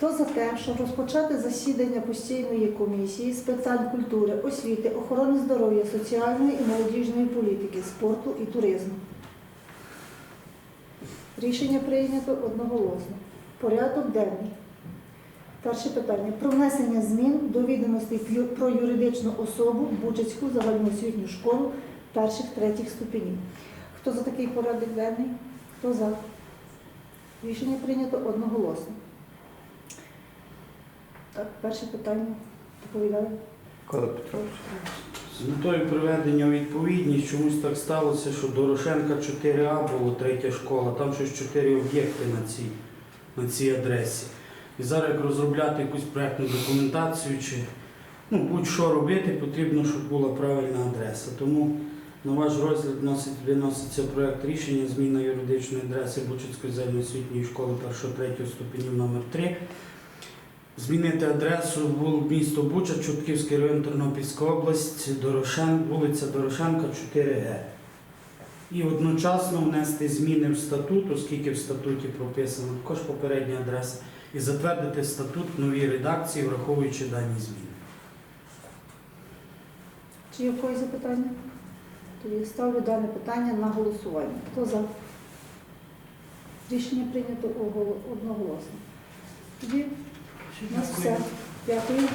Хто за те, щоб розпочати засідання постійної комісії з питань культури, освіти, охорони здоров'я, соціальної і молодіжної політики, спорту і туризму? Рішення прийнято одноголосно. Порядок денний. Перше питання. Про внесення змін до відомостей про юридичну особу Бучицьку загальноосвітню школу перших третіх ступенів. Хто за такий порядок денний? Хто за? Рішення прийнято одноголосно. Так, перше питання. Доповідаю. Микола Петрович. З метою приведення у відповідність чомусь так сталося, що Дорошенка 4А було третя школа, там щось 4 об'єкти на цій, на цій адресі. І зараз як розробляти якусь проєктну документацію чи ну, будь-що робити, потрібно, щоб була правильна адреса. Тому на ваш розгляд виноситься проєкт рішення зміна юридичної адреси Бучицької загальноосвітньої школи 1-3 ступенів номер 3 Змінити адресу вул- місто Буча, Чутківський район Тернопільська область, Дорошен, вулиця Дорошенка, 4Г. І одночасно внести зміни в статут, оскільки в статуті прописана також попередня адреса, і затвердити статут в новій редакції, враховуючи дані зміни. Чи є в запитання? Тоді ставлю дане питання на голосування. Хто за? Рішення прийнято оголо- одноголосно. Тоді. Дякую.